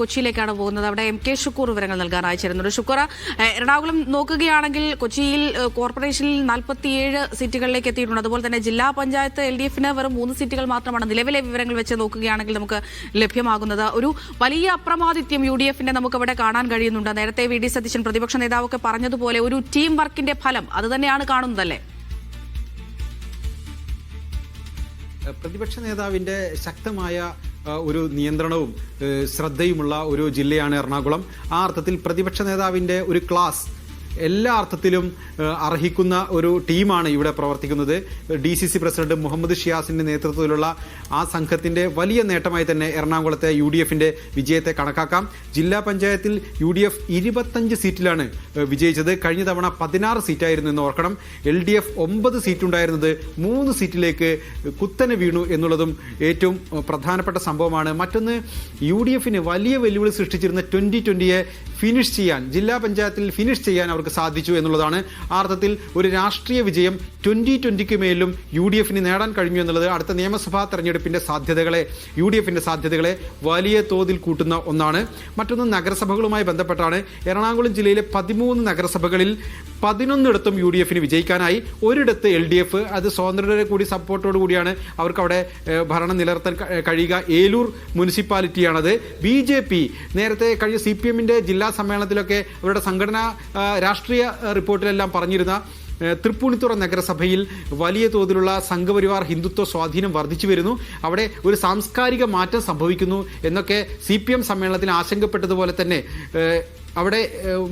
കൊച്ചിയിലേക്കാണ് പോകുന്നത്. അവിടെ M K Shukkur വിവരങ്ങൾ നൽകാൻ അയച്ചിരുന്നുണ്ട് ഷുക്കൂർ എറണാകുളം നോക്കുകയാണെങ്കിൽ കൊച്ചിയിൽ കോർപ്പറേഷനിൽ നാൽപ്പത്തിയേഴ് സീറ്റുകളിലേക്ക് എത്തിയിട്ടുണ്ട്. അതുപോലെ തന്നെ ജില്ലാ പഞ്ചായത്ത് എൽ ഡി എഫിന് വെറും മൂന്ന് സീറ്റുകൾ മാത്രമാണ് നിലവിലെ വിവരങ്ങൾ വെച്ച് നോക്കുകയാണെങ്കിൽ നമുക്ക് ലഭ്യമാകുന്നത്. ഒരു വലിയ അപ്രമാദിത്യം യു ഡി എഫിന്റെ നമുക്ക് ഇവിടെ കാണാൻ കഴിയുന്നുണ്ട്. നേരത്തെ വി ഡി സതീശൻ പ്രതിപക്ഷ നേതാവൊക്കെ പറഞ്ഞതുപോലെ ഒരു ടീം വർക്കിന്റെ ഫലം അത് തന്നെയാണ് കാണുന്നതല്ലേ? പ്രതിപക്ഷ നേതാവിന്റെ ശക്തമായ ഒരു നിയന്ത്രണവും ശ്രദ്ധയുമുള്ള ഒരു ജില്ലയാണ് എറണാകുളം. ആ അർത്ഥത്തിൽ പ്രതിപക്ഷ നേതാവിന്റെ ഒരു ക്ലാസ് എല്ലാ അർത്ഥത്തിലും അർഹിക്കുന്ന ഒരു ടീമാണ് ഇവിടെ പ്രവർത്തിക്കുന്നത്. D C C president Muhammad ഷിയാസിന്റെ നേതൃത്വത്തിലുള്ള ആ സംഘത്തിന്റെ വലിയ നേട്ടമായി തന്നെ എറണാകുളത്തെ യു ഡി എഫിന്റെ വിജയത്തെ കണക്കാക്കാം. ജില്ലാ പഞ്ചായത്തിൽ യു ഡി എഫ് ഇരുപത്തഞ്ച് സീറ്റിലാണ് വിജയിച്ചത്. കഴിഞ്ഞ തവണ പതിനാറ് സീറ്റായിരുന്നു എന്ന് ഓർക്കണം. എൽ ഡി എഫ് ഒമ്പത് സീറ്റുണ്ടായിരുന്നത് മൂന്ന് സീറ്റിലേക്ക് കുത്തനെ വീണു എന്നുള്ളതും ഏറ്റവും പ്രധാനപ്പെട്ട സംഭവമാണ്. മറ്റൊന്ന് യു ഡി എഫിന് വലിയ വെല്ലുവിളി സൃഷ്ടിച്ചിരുന്ന ട്വന്റി ട്വന്റിയെ ഫിനിഷ് ചെയ്യാൻ ജില്ലാ പഞ്ചായത്തിൽ ഫിനിഷ് ചെയ്യാൻ അവർക്ക് സാധിച്ചു എന്നുള്ളതാണ് അർത്ഥത്തിൽ ഒരു രാഷ്ട്രീയ വിജയം ട്വന്റി ട്വന്റിക്ക് മേലും യു ഡി എഫിന് നേടാൻ കഴിഞ്ഞു എന്നുള്ളത് അടുത്ത നിയമസഭാ തെരഞ്ഞെടുപ്പിന്റെ സാധ്യതകളെ യു ഡി എഫിന്റെ സാധ്യതകളെ വലിയ തോതിൽ കൂട്ടുന്ന ഒന്നാണ്. മറ്റൊന്ന് നഗരസഭകളുമായി ബന്ധപ്പെട്ടാണ്. എറണാകുളം ജില്ലയിലെ പതിമൂന്ന് നഗരസഭകളിൽ പതിനൊന്നിടത്തും യു ഡി എഫിന് വിജയിക്കാനായി. ഒരിടത്ത് എൽ ഡി എഫ് അത് സ്വതന്ത്രരുടെ കൂടി സപ്പോർട്ടോട് കൂടിയാണ് അവർക്ക് അവിടെ ഭരണം നിലനിർത്താൻ കഴിയുക. ഏലൂർ മുനിസിപ്പാലിറ്റിയാണത്. ബി ജെ പി നേരത്തെ കഴിഞ്ഞ സി പി എമ്മിന്റെ ജില്ലാ സമ്മേളനത്തിലൊക്കെ അവരുടെ സംഘടനാ രാഷ്ട്രീയ റിപ്പോർട്ടിലെല്ലാം പറഞ്ഞിരുന്ന തൃപ്പൂണിത്തുറ നഗരസഭയിൽ വലിയ തോതിലുള്ള സംഘപരിവാർ ഹിന്ദുത്വ സ്വാധീനം വർദ്ധിച്ചു വരുന്നു. അവിടെ ഒരു സാംസ്കാരിക മാറ്റം സംഭവിക്കുന്നു എന്നൊക്കെ സി സമ്മേളനത്തിൽ ആശങ്കപ്പെട്ടതുപോലെ തന്നെ അവിടെ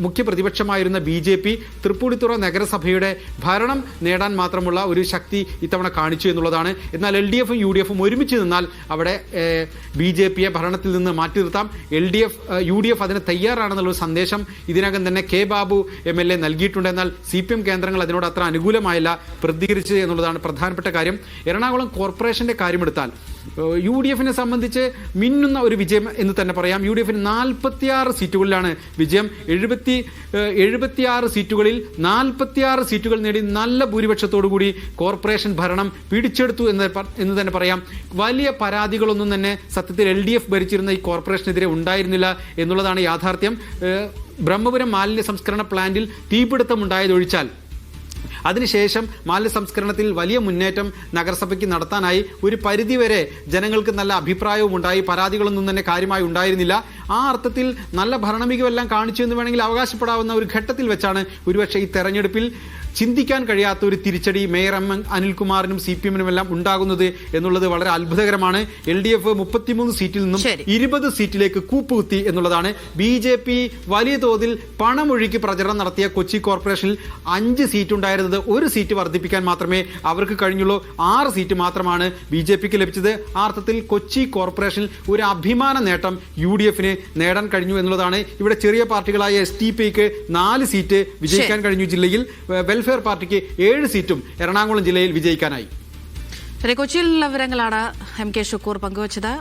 മുഖ്യ പ്രതിപക്ഷമായിരുന്ന ബി ജെ പി തൃപ്പൂണിത്തുറ നഗരസഭയുടെ ഭരണം നേടാൻ മാത്രമുള്ള ഒരു ശക്തി ഇത്തവണ കാണിച്ചു എന്നുള്ളതാണ്. എന്നാൽ എൽ ഡി എഫും യു ഡി എഫും ഒരുമിച്ച് നിന്നാൽ അവിടെ ബി ജെ പിയെ ഭരണത്തിൽ നിന്ന് മാറ്റി നിർത്താം. L D F U D F അതിന് തയ്യാറാണെന്നുള്ള ഒരു സന്ദേശം ഇതിനകം തന്നെ K Babu M L A നൽകിയിട്ടുണ്ട്. എന്നാൽ സി പി എം കേന്ദ്രങ്ങൾ അതിനോട് അത്ര അനുകൂലമായില്ല പ്രതികരിച്ചത് എന്നുള്ളതാണ് പ്രധാനപ്പെട്ട കാര്യം. എറണാകുളം കോർപ്പറേഷന്റെ കാര്യമെടുത്താൽ യു ഡി എഫിനെ സംബന്ധിച്ച് മിന്നുന്ന ഒരു വിജയം എന്ന് തന്നെ പറയാം. യു ഡി എഫിന് നാൽപ്പത്തിയാറ് സീറ്റുകളിലാണ് വിജയം. എഴുപത്തി എഴുപത്തിയാറ് സീറ്റുകളിൽ നാൽപ്പത്തിയാറ് സീറ്റുകൾ നേടി നല്ല ഭൂരിപക്ഷത്തോടു കൂടി കോർപ്പറേഷൻ ഭരണം പിടിച്ചെടുത്തു എന്ന് എന്ന് തന്നെ പറയാം. വലിയ പരാതികളൊന്നും തന്നെ സത്യത്തിൽ എൽ ഡി എഫ് ഭരിച്ചിരുന്ന ഈ കോർപ്പറേഷനെതിരെ ഉണ്ടായിരുന്നില്ല എന്നുള്ളതാണ് യാഥാർത്ഥ്യം. ബ്രഹ്മപുരം മാലിന്യ സംസ്കരണ പ്ലാന്റിൽ തീപിടുത്തം ഉണ്ടായതൊഴിച്ചാൽ അതിനുശേഷം മാലിന്യ സംസ്കരണത്തിൽ വലിയ മുന്നേറ്റം നഗരസഭയ്ക്ക് നടത്താനായി ഒരു പരിധിവരെ ജനങ്ങൾക്ക് നല്ല അഭിപ്രായവും ഉണ്ടായി പരാതികളൊന്നും തന്നെ കാര്യമായി ഉണ്ടായിരുന്നില്ല. ആ അർത്ഥത്തിൽ നല്ല ഭരണമികമെല്ലാം കാണിച്ചു എന്ന് വേണമെങ്കിൽ അവകാശപ്പെടാവുന്ന ഒരു ഘട്ടത്തിൽ വെച്ചാണ് ഒരുപക്ഷെ ഈ തെരഞ്ഞെടുപ്പിൽ ചിന്തിക്കാൻ കഴിയാത്ത ഒരു തിരിച്ചടി മേയർ എം അനിൽകുമാറിനും സി പി എമ്മിനും എല്ലാം ഉണ്ടാകുന്നത് എന്നുള്ളത് വളരെ അത്ഭുതകരമാണ്. എൽ ഡി എഫ് മുപ്പത്തിമൂന്ന് സീറ്റിൽ നിന്നും. ഇരുപത് സീറ്റിലേക്ക് കൂപ്പുകുത്തി എന്നുള്ളതാണ്. ബി ജെ പി വലിയ തോതിൽ പണമൊഴുക്കി പ്രചരണം നടത്തിയ കൊച്ചി കോർപ്പറേഷനിൽ അഞ്ച് സീറ്റ് ഉണ്ടായിരുന്നത് ഒരു സീറ്റ് വർദ്ധിപ്പിക്കാൻ മാത്രമേ അവർക്ക് കഴിഞ്ഞുള്ളൂ. ആറ് സീറ്റ് മാത്രമാണ് ബി ജെ പിക്ക് ലഭിച്ചത്. ആ അർത്ഥത്തിൽ കൊച്ചി കോർപ്പറേഷനിൽ ഒരു അഭിമാന നേട്ടം യു ഡി എഫിന് നേടാൻ കഴിഞ്ഞു എന്നുള്ളതാണ്. ഇവിടെ ചെറിയ പാർട്ടികളായ എസ് ടി പിക്ക് നാല് സീറ്റ് വിജയിക്കാൻ കഴിഞ്ഞു ജില്ലയിൽ. വെൽഫെയർ പാർട്ടിക്ക് ഏഴ് സീറ്റും എറണാകുളം ജില്ലയിൽ വിജയിക്കാനായി. കൊച്ചിയിലുള്ള വിവരങ്ങളാണ് എം കെ ഷുക്കൂർ പങ്കുവച്ചത്.